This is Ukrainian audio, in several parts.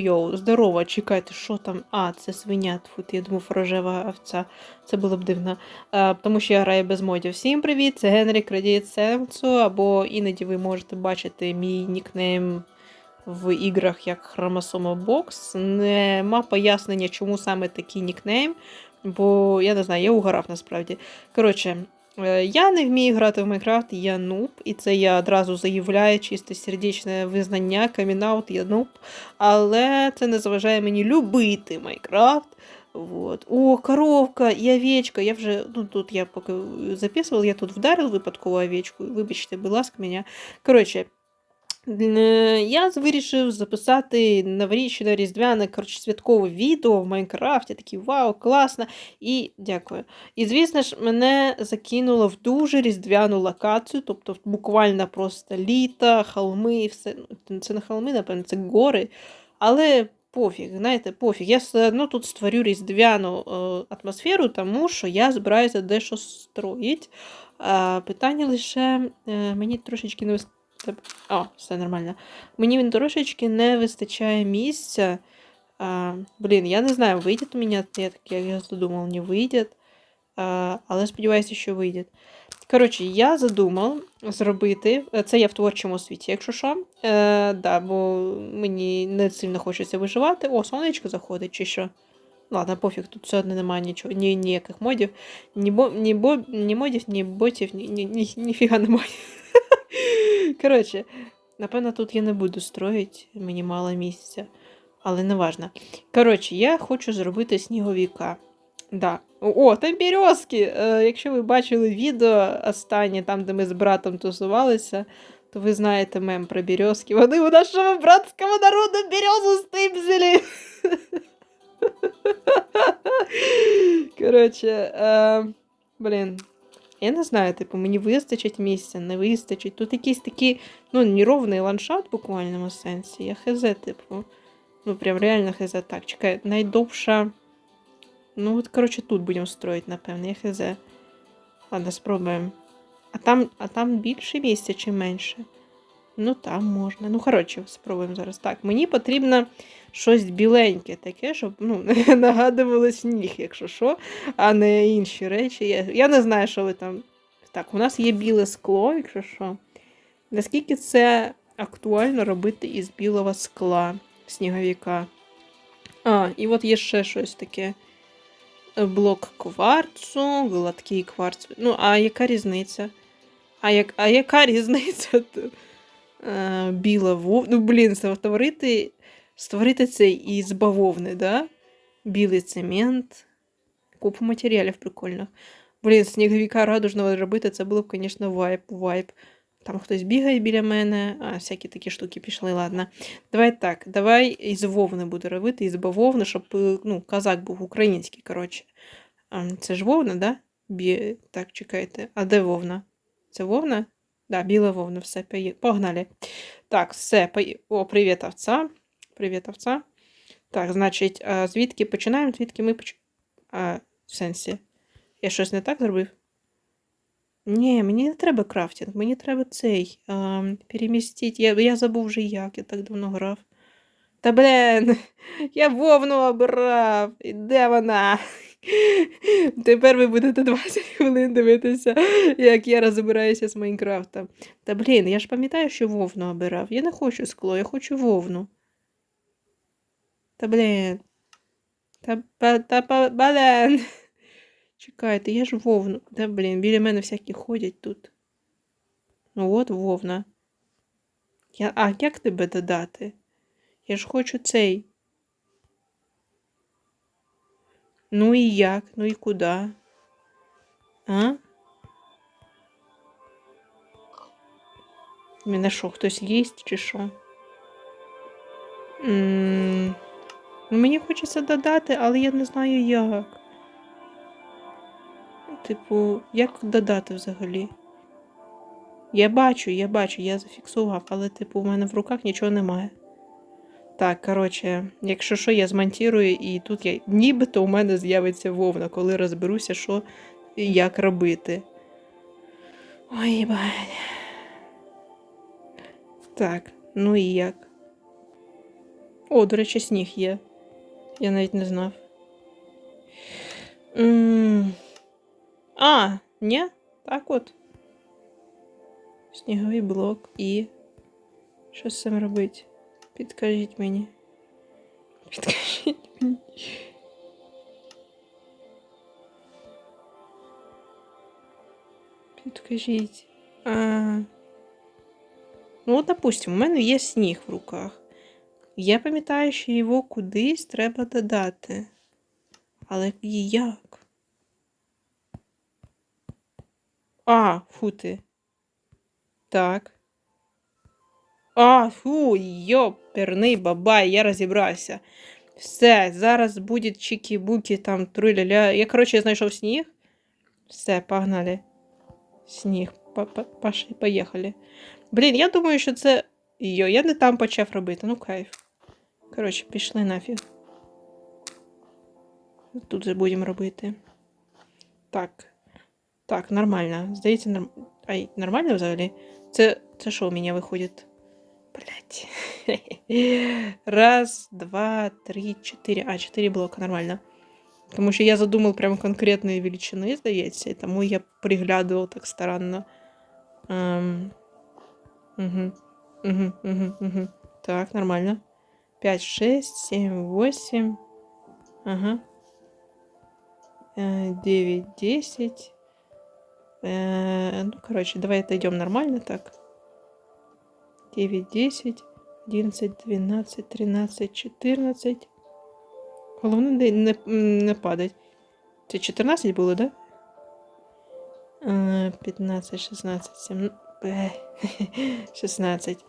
Йоу, здорово, чекайте, що там? А, це свиня, тьфу, я думав, рожева овця. Це було б дивно. А, тому що я граю без модів. Всім привіт, це Генрік Радієт Сенсу, або іноді ви можете бачити мій нікнейм в іграх як Хромосома Бокс. Нема пояснення, чому саме такий нікнейм, бо я не знаю, я угорав насправді. Коротше. Е, Я не вмію грати в Майнкрафт, я нуб, і це я одразу заявляю чисте сердечне визнання, камінаут, я нуб. Але це не заважає мені любити Майнкрафт. Вот. О, коровка і овечка. Я вже, ну тут я поки записувала, я тут вдарив випадково овечку. Вибачте, будь ласка, мене. Коротше, я вирішив записати новорічне різдвяне коротше, святкове відео в Майнкрафті. Такий вау, класно. І дякую. І звісно ж, мене закинуло в дуже різдвяну локацію, тобто буквально просто літо, холми все. Ну, Це не холми, напевно, це гори. Але пофіг, знаєте, пофіг. Я все одно тут створю різдвяну е, атмосферу, тому що я збираюся дещо строїть. Питання лише е, мені трошечки не вистачає. О, все нормально. Мені він трошечки не вистачає місця. А, блін, я не знаю, вийде у мене так, як я задумав, не вийде. А, але сподіваюся, що вийде. Коротше, я задумав зробити. е, Це я в творчому світі, якщо що. Е, да, бо мені не сильно хочеться виживати. О, сонечко заходить, чи що. Ладно, пофіг, тут все одно немає нічого, ні, ніяких модів. Ні, бо, ні, бо, ні модів, ні ботів, ні, ні, ні, ніфіга немає. Коротше, напевно, тут я не буду строїти, мені мало місця. Але не важно. Коротше, я хочу зробити сніговіка. Да. О, там березки! Е, якщо ви бачили відео останнє, там, де ми з братом тусувалися, то ви знаєте мем про березки. Вони у нашого братського народу березу стипзили. Коротше, е, блін. Я не знаю, типу, мені вистачить місця, не вистачить. Тут якийсь такий, ну, неровний ландшафт в буквальному сенсі. Я хз, типу. Ну, прям реально хз. Так, чекай, найдовша. Ну, от, коротше, тут будемо строїти, напевно, я хз. Ладно, спробуємо. А там, а там більше місця чи менше? Ну, там можна. Ну, коротше, спробуємо зараз. Так, мені потрібно щось біленьке таке, щоб ну, нагадувало сніг, якщо що, а не інші речі. Я, я не знаю, що ви там. Так, у нас є біле скло, якщо що. Наскільки це актуально робити із білого скла сніговіка? А, і от є ще щось таке. Е, Блок кварцу, гладкий кварц. Ну, а яка різниця? А, як, а яка різниця? Е, Біла вов... Ну, блін, створити, створити це із бавовни, да? Білий цемент. Купу матеріалів прикольних. Блін, сніговіка радужного робити, це було б, звісно, вайп, вайп. Там хтось бігає біля мене, а всякі такі штуки пішли, ладно. Давай так, давай із вовни буду робити, із бавовни, щоб е, ну, казак був український, коротше. Це ж вовна, да? Бі... Так, чекайте. А де вовна? Це вовна? Да, біла вовна, все, погнали. Так, все. О, привіт, овца. Привіт, овца. Так, значить, звідки починаємо? Звідки ми починаємо? А, в сенсі. Я щось не так зробив? Ні, мені не треба крафтинг, мені треба цей. А, перемістити. Я, я забув вже як, я так давно грав. Та блін, я вовну обрав. І де вона? Тепер ви будете 20 хвилин дивитися, як я розбираюся з Майнкрафтом. Та блін, я ж пам'ятаю, що вовну обирав. Я не хочу скло, я хочу вовну. Та блін. Та, па- та, па- блін. Чекайте, я ж вовну. Та блін, біля мене всякі ходять тут. Ну от вовна. Я... А як тебе додати? Я ж хочу цей. Ну і як? Ну і куди? А? Мене що, хтось їсть чи що? М, Ну, мені хочеться додати, але я не знаю як. Типу, як додати взагалі? Я бачу, я бачу, я зафіксував, але, типу, у мене в руках нічого немає. Так, коротше, якщо що, я змонтірую, і тут я нібито у мене з'явиться вовна, коли розберуся, що і як робити. Ой, бать. Так, ну і як? О, до речі, сніг є. Я навіть не знав. М, А, ні? Так от. Сніговий блок і. Що з цим робити? Підкажіть мені. Підкажіть мені. Підкажіть. А... Ну, от, допустим, у мене є сніг в руках. Я пам'ятаю, що його кудись треба додати. Але як? А, фу ти. Так. А, фу, йоперний бабай, я розібрався. Все, зараз буде чики-буки, там труля-ля. Я, коротше, знайшов сніг. Все, погнали. Сніг. Па-па- Пошли, поїхали. Блін, я думаю, що це. Йо, я не там почав робити, ну кайф. Коротше, пішли нафіг. Тут же будемо робити. Так. Так, нормально. Здається, норм... Ай, нормально взагалі? Це що у мене виходить? Блять. Раз, два, три, чотири. А, чотири блока, нормально. Тому що я задумав прям конкретної величини, здається, і тому я приглядував так старанно. Ем... Угу. Угу, угу, угу. Так, нормально. 5, 6, 7, 8. Ага. Э, 9, 10. Э, ну, короче, давай отойдем нормально так. 9, 10, 11, 12, 13, 14. Головне не, не, падать. Це 14 було, да? Е, 15, 16, 17. Е, 16.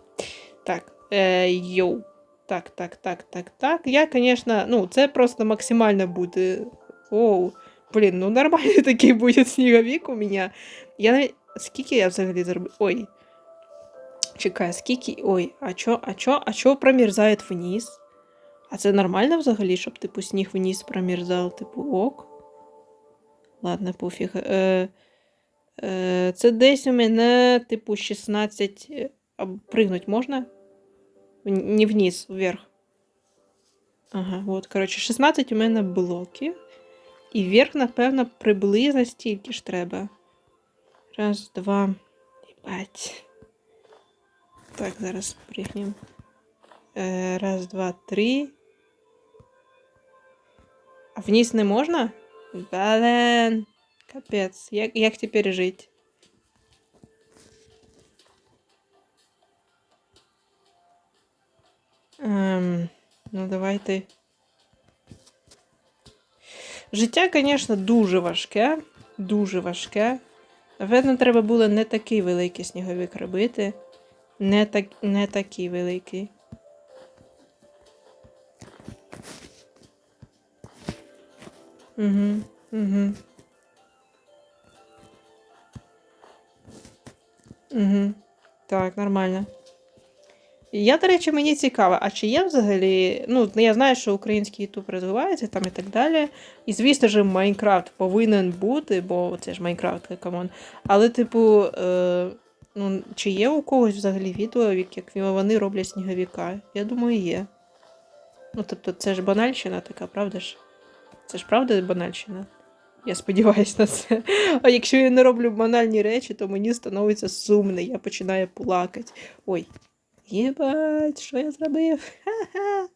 Так. Е, йоу. Так, так, так, так, так. Я, конечно, ну, це просто максимально буде. Оу. Блін, ну нормальний такий буде сніговик у мене. Я навіть. Скільки я взагалі зробив? Ой. Чекай, скільки. Ой, а чо, а чо, а чо промерзає вниз? А це нормально взагалі, щоб, типу, сніг вниз промерзав, типу, ок? Ладно, пофіг. Е, е, це десь у мене, типу, 16. е, А пригнуть можна? Не вниз, вверх. Ага, от, коротше, 16 у мене блоків. І вверх, напевно, приблизно стільки ж треба. Раз, два, п'ять. Так, зараз пригнемо. Раз, два, три. А вниз не можна? Блин. Капець. Як, як тепер жити? Ем, ну, давайте. Життя, звісно, дуже важке. Дуже важке. Напевно, треба було не такий великий сніговик робити. Не, так, не такий великий. Угу, угу. Угу. Так, нормально. Я, до речі, мені цікаво, а чи є взагалі. Ну, я знаю, що український Ютуб розвивається там і так далі. І, звісно ж, Майнкрафт повинен бути, бо це ж Майнкрафт, камон. Але, типу, е, ну, чи є у когось взагалі відео, як вони роблять сніговіка? Я думаю, є. Ну, тобто, це ж банальщина така, правда ж? Це ж правда банальщина? Я сподіваюся на це. А якщо я не роблю банальні речі, то мені становиться сумно, я починаю плакати. Ой. Єбать, що я зробив? Ха-ха.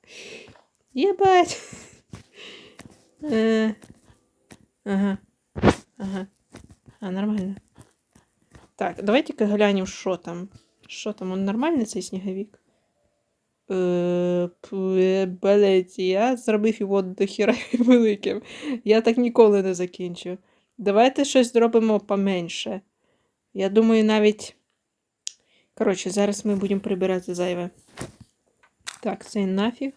Єбать. Е, ага. Ага. А, нормально. Так, давайте-ка глянемо, що там. Що там, он нормальний цей сніговик? Е, Блять, я зробив його до хіра великим. Я так ніколи не закінчу. Давайте щось зробимо поменше. Я думаю, навіть. Коротше, зараз ми будемо прибирати зайве. Так, це нафіг.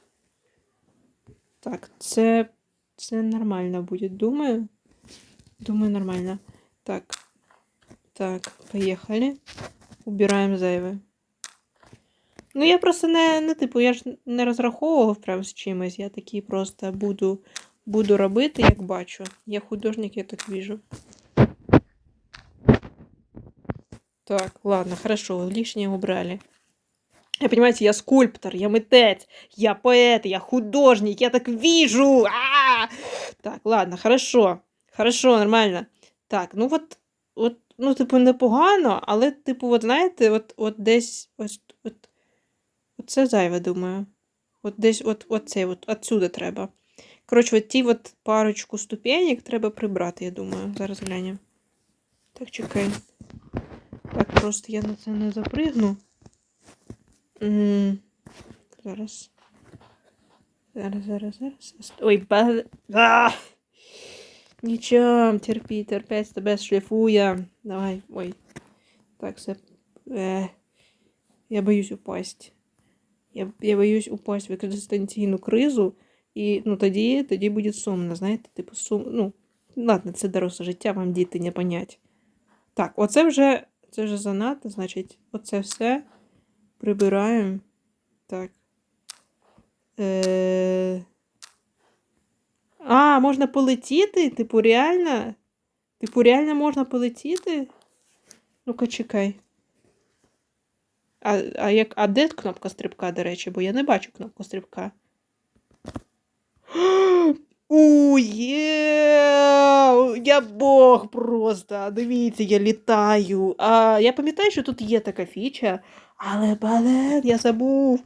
Так, це. Це нормально буде. Думаю. Думаю, нормально. Так. Так, поїхали. Убираємо зайве. Ну, я просто не, не типу, я ж не розраховував прям з чимось. Я такий просто буду, буду робити, як бачу. Я художник, я так вижу. Так, ладно, хорошо, лишнее убрали. Я понимаете, я скульптор, я митець, я поет, я художник, я так вижу. А! Так, ладно, хорошо. Хорошо, нормально. Так, ну от, от, ну, типу, непогано, але, типу, от знаєте, от, от десь ось от, оце зайве, думаю. От десь от, от це, от отсюди треба. Коротше, от ті от парочку ступенек треба прибрати, я думаю. Зараз глянемо. Так, чекай. Так, просто я на це не запригну. М, Зараз. Зараз, зараз, зараз. Ой, ба... Нічого, терпі, терпець тебе шліфує. Давай, ой. Так, все. Е. Я боюсь упасть. Я, я боюсь упасть в екзистенційну кризу, і ну, тоді, тоді буде сумно, знаєте, типу сум... Ну, ладно, це доросле життя, вам діти не понять. Так, оце вже, це вже занадто, значить, оце все прибираємо. Так. Е... А, можна полетіти? Типу, реально? Типу, реально можна полетіти? Ну-ка, чекай. А, а, як, а де кнопка стрибка, до речі, бо я не бачу кнопку стрибка. У, є! Я Бог просто. Дивіться, я літаю. А я пам'ятаю, що тут є така фіча, але блин, я забув.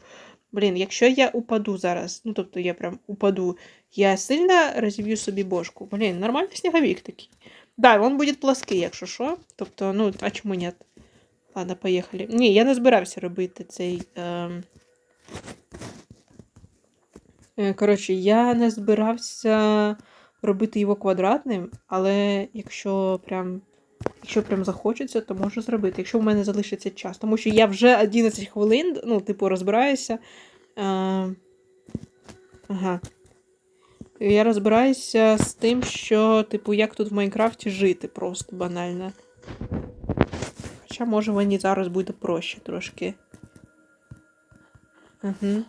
Блін, якщо я упаду зараз, ну тобто я прям упаду, я сильно розіб'ю собі бошку. Блін, нормальний сніговик такий. Да, він буде плоский, якщо що. Тобто, ну, а чому ні? Ладно, поїхали. Ні, я не збирався робити цей. Ем... е, Коротше, я не збирався робити його квадратним, але якщо прям. Якщо прям захочеться, то можу зробити. Якщо в мене залишиться час. Тому що я вже 11 хвилин, ну, типу, розбираюся. Е... Ага. Я розбираюся з тим, що, типу, як тут в Майнкрафті жити просто банально. Хоча, може, мені зараз буде проще трошки. Угу.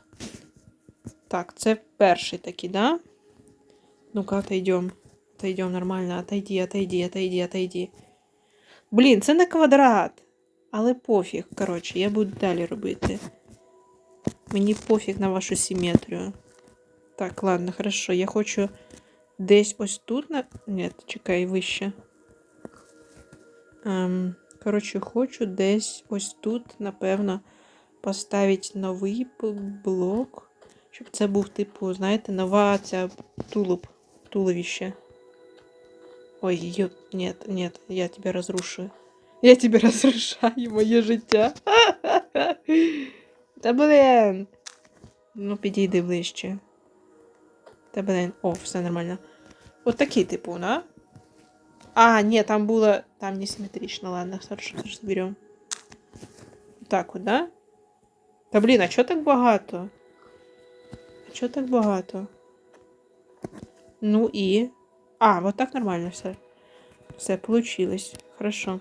Так, це перший такий, да? Ну-ка, отойдем. Отойдем нормально. Отойди, отойди, отойди, отойди. Блін, це не квадрат. Але пофіг, коротше, я буду далі робити. Мені пофіг на вашу симетрію. Так, ладно, хорошо. Я хочу десь ось тут на. Ні, чекай, вище. Ем, коротше, хочу десь ось тут, напевно, поставити новий блок. Щоб це був, типу, знаєте, нова ця тулуб, туловище. Ой, ё... нет, нет, я тебя разрушу. Я тебе разрушаю моє життя. Та блин. Ну, підійди ближче. Та блин. О, все нормально. От такий типу, да? А, ні, там було. Там не симметрично. Ладно, хорошо, тоже заберем. Так вот, да? Та блін, а чого так багато? А чого так багато? Ну і. А, вот так нормально все. Все, получилось. Хорошо.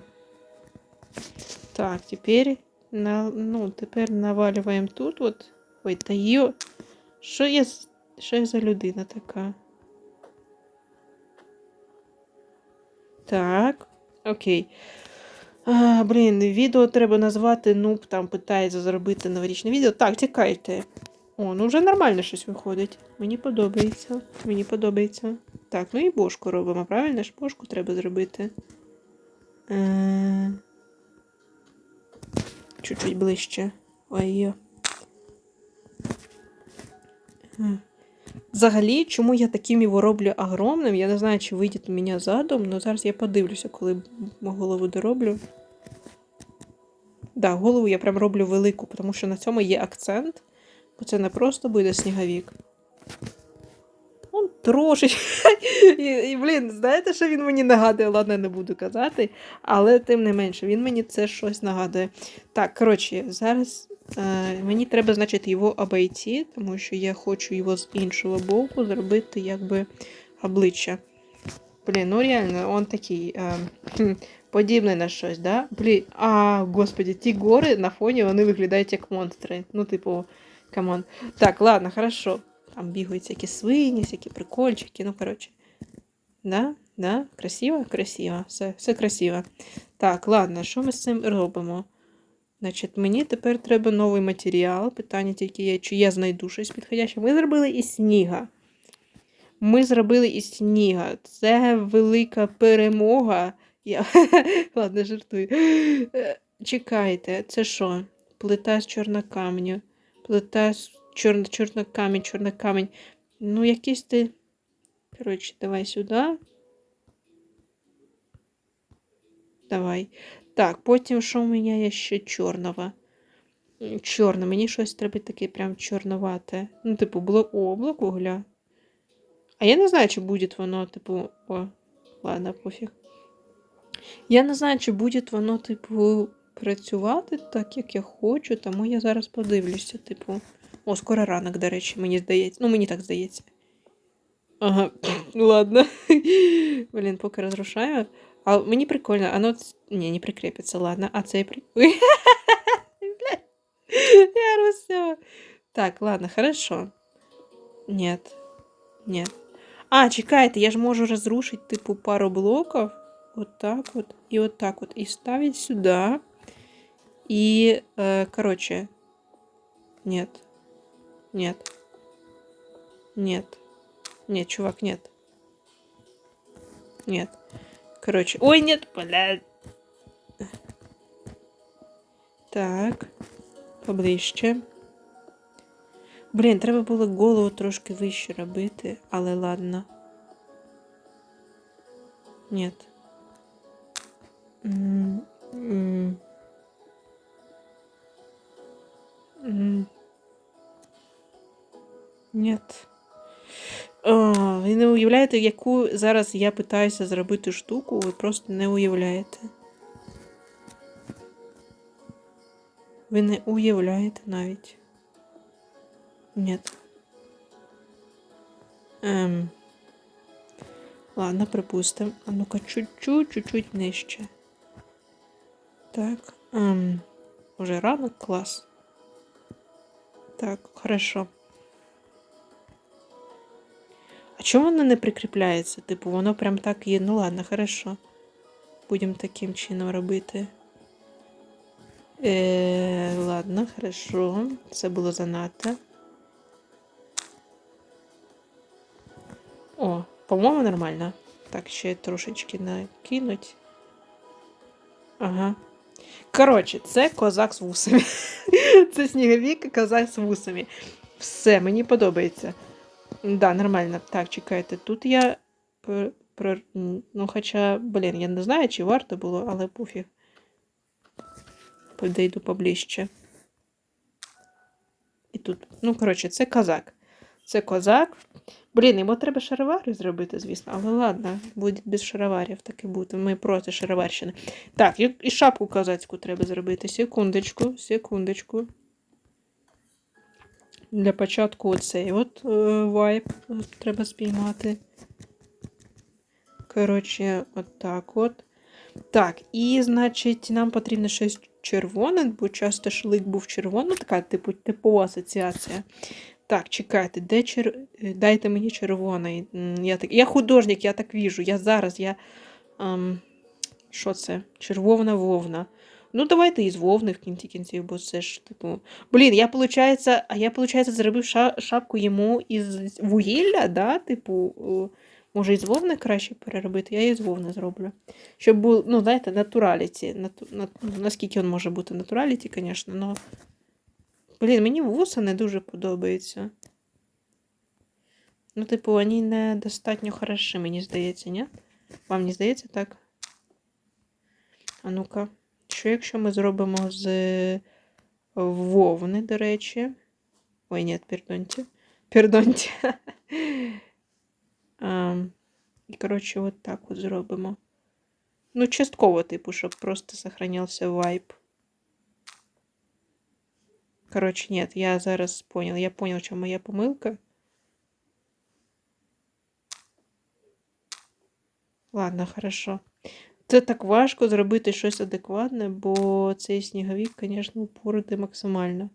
Так, теперь, на, ну, теперь наваливаем тут вот. Ой, та йо. Що я, що я за людина така? Так, окей. А, Блін, відео треба назвати Нуб там питається зробити новорічне відео. Так, тікайте. О, ну вже нормально щось виходить. Мені подобається. Мені подобається. Так, ну і бошку робимо, правильно ж бошку треба зробити. Е... Чуть-чуть ближче. Ой. Взагалі, чому я таким його роблю огромним? Я не знаю, чи вийде у мене задум, але зараз я подивлюся, коли голову дороблю. Да, голову я прям роблю велику, тому що на цьому є акцент. Бо це не просто буде сніговік. Он трошечки. І, блін, знаєте, що він мені нагадує? Ладно, не буду казати, але тим не менше, він мені це щось нагадує. Так, коротше, зараз мені треба, значить, його обійти, тому що я хочу його з іншого боку зробити якби обличчя. Блін, ну реально, он такий е, подібний на щось, да? Блін, а, господи, ті гори на фоні вони виглядають як монстри. Ну, типу. Камон. Так, ладно, хорошо. Там бігають всякі свині, всякі прикольчики, ну, коротше. Да? Да? Красиво? Красиво. Все все красиво. Так, ладно, що ми з цим робимо? Значить, мені тепер треба новий матеріал. Питання тільки є, чи я знайду щось підходяще. Ми зробили із сніга. Ми зробили із сніга. Це велика перемога. Я... Ладно, жартую. Чекайте, це що? Плита з чорнокаменю. Плита з чор... чорнокамінь, чорнокамінь. Ну, якийсь ти. Коротше, давай сюди. Давай. Так, потім що у мене є ще чорного? Чорне, мені щось треба таке прям чорновате. Ну, типу, блок. О, блок вугля. А я не знаю, чи буде воно, типу. О, ладно, пофіг. Я не знаю, чи буде воно, типу, працювати так, як я хочу, тому я зараз подивлюся, типу. О, скоро ранок, до речі, мені здається. Ну, мені так здається. Ага, ладно. Блін, поки розрушаю. А мені прикольно, оно... Ні, не прикрепиться, ладно. А Бля, Я руся. Так, ладно, хорошо. Нет. Нет. А, чекайте, я ж можу разрушить, типу, пару блоков. Вот так вот. И вот так вот. И ставить сюда. И, э, короче. Нет. Нет. Нет. Нет, чувак, нет. Нет. Короче. Ой, нет, блядь. Так. Поближче. Блін, треба було голову трошки вище робити, але ладно. Нет. Нет. О, ви не уявляєте, яку зараз я питаюся зробити штуку, ви просто не уявляєте. Ви не уявляєте навіть. Нет. Ем. Ладно, припустим. А ну-ка, чуть-чуть, чуть-чуть нижче. Так. Ем. Уже ранок, клас. Так, хорошо. А чому воно не прикріпляється? Типу, воно прям так є. Ну ладно, хорошо. Будемо таким чином робити. Е, ладно, хорошо. Це було занадто. О, по-моєму, нормально. Так, ще трошечки накинуть. Ага. Коротше, це козак з вусами. це сніговік козак з вусами. Все, мені подобається. Да, нормально. Так, чекайте, тут я. Ну, хоча, блін, я не знаю, чи варто було, але пофіг. Подійду поближче. І тут. Ну, коротше, це козак. Це козак. Блін, йому треба шаровари зробити, звісно, але ладно, буде без шароварів таки бути. Ми проти шароварщини. Так, і шапку козацьку треба зробити. Секундочку, секундочку. Для початку оцей от е, вайп е, треба спіймати. Коротше, от так от. Так, і, значить, нам потрібно щось червоне, бо часто шлик був червоний. Така, типу, типова асоціація. Так, чекайте, де чер... е, дайте мені червоний. Я, так... я художник, я так віжу. Я зараз, я. Ем... Що це? Червона вовна. Ну, давайте із вовни в кінці кінців, бо це ж, типу. Блін, я, получається, а я, получається, зробив ша... шапку йому із вугілля, да? Типу, може, із вовни краще переробити? Я із вовни зроблю. Щоб був, ну, знаєте, натураліті. Нату... на- Наскільки він може бути натураліті, звісно, но. Блін, мені вуса не дуже подобаються. Ну, типу, вони не достатньо хороші, мені здається, ні? Вам не здається так? А ну-ка. Що якщо ми зробимо з вовни, до речі? Ой, ні, пердоньте. Пердоньте. Ам, І, коротше, от так от зробимо. Ну, частково, типу, щоб просто сохранявся вайб. Короче, нет, я зараз понял. Я понял, чому моя помилка. Ладно, хорошо. Це так важко зробити щось адекватне, бо цей сніговик, звісно, упоротий максимально.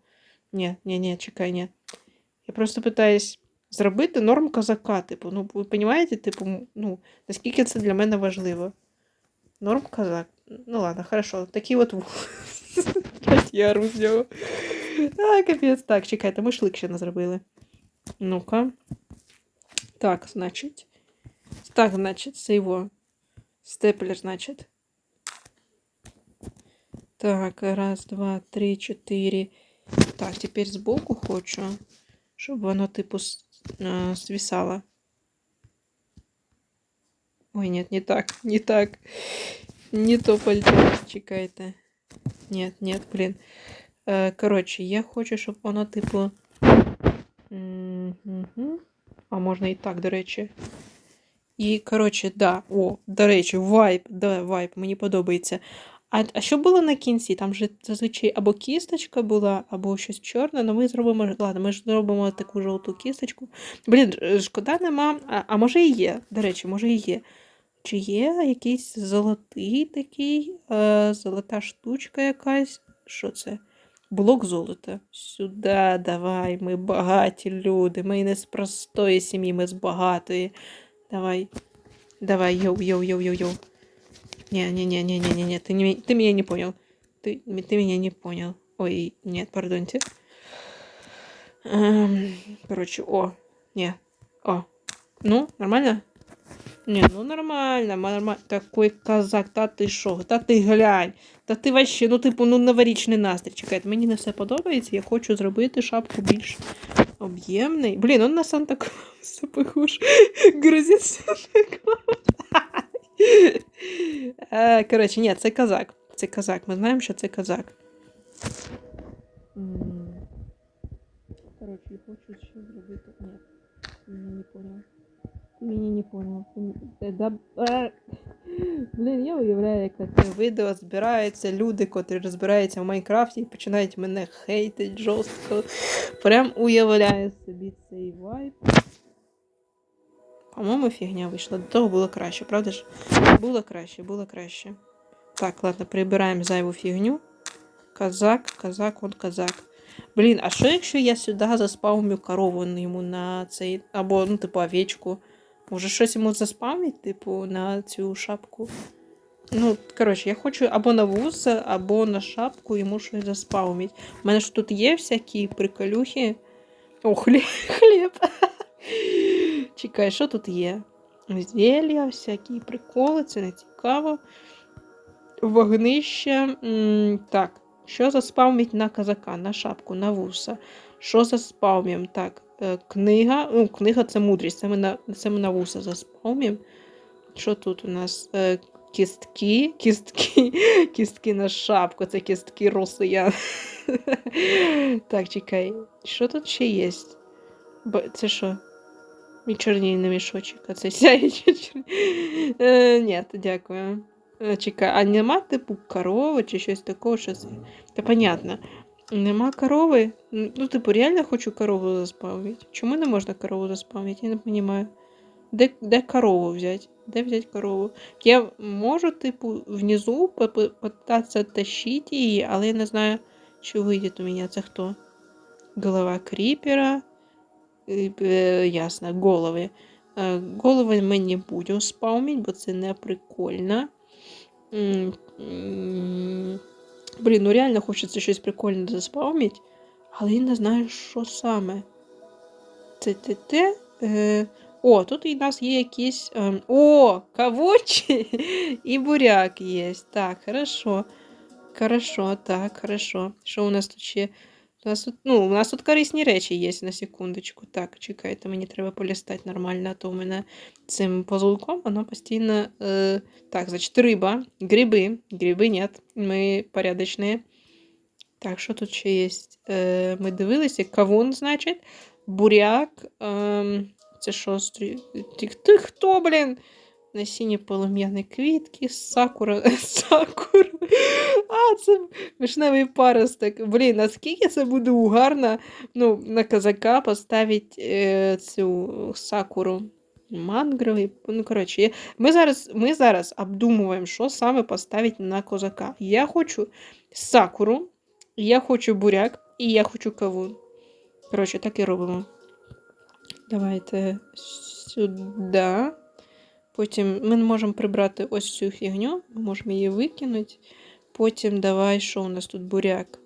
Ні, ні, ні, чекай, ні. Я просто питаюсь зробити норм козака, типу, ну, ви розумієте, типу, ну, наскільки це для мене важливо. Норм козак. Ну ладно, хорошо. Такі от Я ору з нього. А, капець. Так, чекайте, ми шлик ще не зробили. Ну-ка. Так, значить. Так, значить, це його. Степлер, значить. Так, раз, два, три, чотири. Так, тепер збоку хочу, щоб воно, типу, с- е, свисало. Ой, нет, не так, не так. Не то пальто. Чекайте. Нет, нет, блін. Е, коротше, я хочу, щоб воно, типу. м, мгм. А можна і так, до речі. І, коротше, да. О, до речі, вайп, да, вайп, мені подобається. А, а що було на кінці? Там же зазвичай або кісточка була, або щось чорне, але ми зробимо. Ладно, ми ж зробимо таку жовту кісточку. Блін, е, шкода нема. А, а може і є. До речі, може і є. Чи є якийсь золотий такий, е, золота штучка якась? Що це? Блок золота. Сюди, давай, ми багаті люди. Ми не з простої сім'ї, ми з багатої. Давай. Давай, йоу, йоу, йоу, йоу, йоу. Не, не, не, не, не, не, не, ты, не, ты меня не понял. Ты, м- ты меня не понял. Ой, нет, пардоньте. Эм, короче, о, не, о. Ну, нормально? Не, ну нормально, нормально. Такой казак, та ти що, та ти глянь. Та ти вообще, ну типу, ну новорічний настрій. Чекайте, мені не все подобається, я хочу зробити шапку більш об'ємний. Блін, он на Санта Клауса похож. Грузин Санта Клаус. Е, Коротше, ні, це казак. Це казак. Ми знаємо, що це казак. М. Коротше, я хочу ще зробити. Ні, ти мене не понял. Ти мене не понял. Блін, я уявляю, як на це відео збираються люди, котрі розбираються в Майнкрафті і починають мене хейтити жорстко. Прям уявляю собі цей вайб. По-моєму, фігня вийшла. До того було краще, правда ж? Було краще, було краще. Так, ладно, прибираємо зайву фігню. Казак, казак, он казак. Блін, а що якщо я сюди заспавню корову йому на цей. Або, ну, типу, овечку. Може, щось йому заспавнить, типу, на цю шапку. Ну, коротше, я хочу або на вуса, або на шапку йому щось заспавнить. У мене ж тут є всякі приколюхи. О, хліб. хліб. Чекай, що тут є? Зілля, всякі приколи, це не цікаво. Вогнище. Так, що заспавмить на казака, на шапку, на вуса? Що заспавмім? Так, книга. Ну, книга це мудрість, це ми на, це ми на вуса заспавмім. Що тут у нас? Е, кістки, кістки, кістки на шапку, це кістки росіян. так, чекай. Що тут ще є? Це що? Мій чорнійний мішочок, а це сяючий чорний. Е, ні, дякую. Е, Чекай, а нема типу корови чи щось такого, що це. Та понятно. Нема корови. Ну, типу, реально хочу корову заспавнити. Чому не можна корову заспавнити? Я не розумію. Де, де корову взяти? Де взяти корову? Я можу, типу, внизу попитатися тащити її, але я не знаю, чи вийде у мене. Це хто? Голова кріпера. Е, Ясно, голови. Е, Голови ми не будемо спаумити, бо це не прикольно. Блін, ну реально хочеться щось прикольне заспаумити, але я не знаю, що саме. Це те те. Е, О, тут у нас є якісь. ем, О, кавучі і буряк є. Так, хорошо. Хорошо, так, хорошо. Що у нас тут ще? У нас тут, ну, у нас тут корисні речі є на секундочку. Так, чекайте, мені треба полістати нормально, а то у мене цим позулком воно постійно. Е, так, значить, риба, гриби. Гриби нет, ми порядочні. Так, що тут ще є? Е, ми дивилися, кавун, значить, буряк. Е, це що? ти хто, блін? Насіння полум'яні квітки, сакура. Сакура. А, це вишневий паросток. Блін, наскільки це буде угарно ну, на казака поставити е, цю сакуру. Мангровий. Ну, коротше, ми зараз, ми зараз обдумуємо, що саме поставити на козака. Я хочу сакуру, я хочу буряк і я хочу кавун. Коротше, так і робимо. Давайте сюди. Потім ми можемо прибрати ось цю фігню, ми можемо її викинути. потім давай, що у нас тут буряк?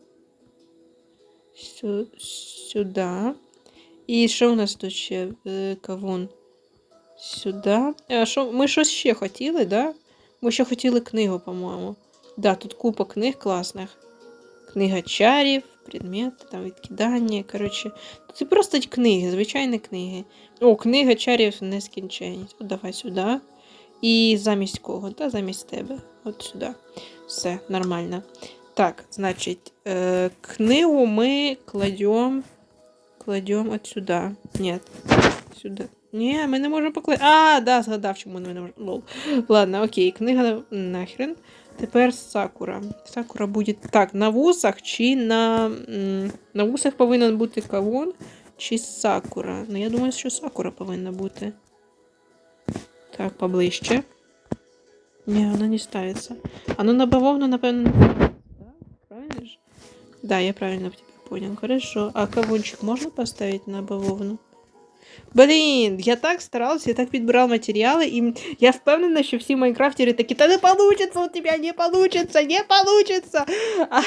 Сю, сюди. І що у нас тут ще е, кавун? Сюди. А що, ми щось ще хотіли, да? Ми ще хотіли книгу, по-моєму. Да, тут купа книг класних. Книга чарів, предмети, там відкидання. Коротше, це просто книги, звичайні книги. О, книга чарів нескінченність. От давай сюди. І замість кого? Та замість тебе. От сюди. Все, нормально. Так, значить, е, книгу ми кладемо. Кладемо от сюди. Ні. Сюди. Ні, ми не можемо покласти. А, да, згадав, чому ми не можемо. Лол. Ладно, окей, книга нахрен. Тепер сакура. Сакура буде. Так, на вусах чи на. На вусах повинен бути кавун чи сакура. Ну, я думаю, що сакура повинна бути. Так, поближче. Ні, вона не ставиться. А ну на бавовну, напевно, не ставиться? Правильно ж? Да, я правильно тебя понял. Хорошо. А кавунчик можно поставить на бавовну? Блін, я так старалась, я так підбирала матеріали, і я впевнена, що всі майнкрафтери такі, та не получится у тебя, не получится, не получится. А,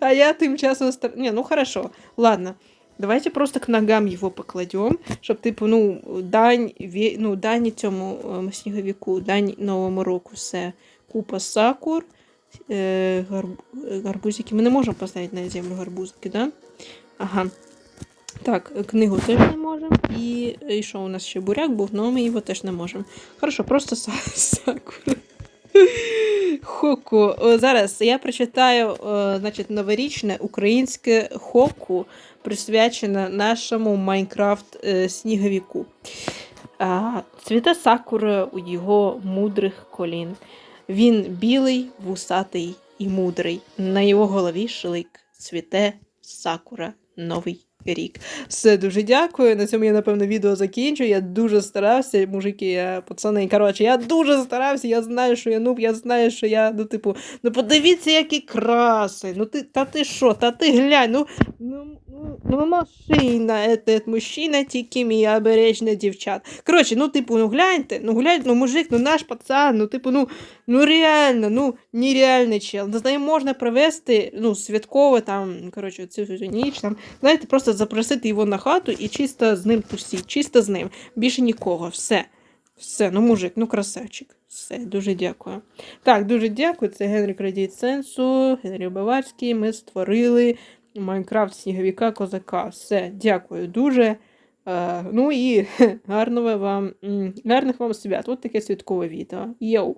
а я тим часом стар... Не, ну хорошо, ладно. Давайте просто к ногам його покладем, щоб, типу, ну, дань, ві... ну, дань цьому ем, сніговіку, дань новому року, все. Купа сакур, е, гарб... е, гарбузики. Ми не можемо поставити на землю гарбузики, да? Ага. Так, книгу теж не можемо. І, і що у нас ще буряк був, але ми його теж не можемо. Хорошо, просто са-. Хоку. О, Зараз я прочитаю, о, значить, новорічне українське хоку, присвячене нашому Майнкрафт е, цвіте сакура у його мудрих колін. Він білий, вусатий і мудрий. На його голові шлик цвіте сакура новий рік. Все, дуже дякую. На цьому я, напевно, відео закінчу. Я дуже старався, мужики, я пацани. Коротше, я дуже старався, я знаю, що я нуб, я знаю, що я, ну, типу, ну подивіться, які краси. Ну ти, та ти що, та ти глянь, ну, ну, ну, ну машина, этот мужчина, тільки мій обережна дівчат. Коротше, ну, типу, ну гляньте, ну гляньте, ну мужик, ну наш пацан, ну, типу, ну, ну реально, ну, нереальний чел. З ним можна провести, ну, святково там, коротше, цю ніч, там, знаєте, просто запросити його на хату і чисто з ним тусіть, чисто з ним. Більше нікого, все. Все, ну мужик, ну красавчик. Все, дуже дякую. Так, дуже дякую. Це Генрік Радіт Сенсу, Генрій Баварський. Ми створили Майнкрафт Сніговіка Козака. Все, дякую дуже. Е, ну і гарного вам, гарних вам свят. От таке святкове відео. Йоу!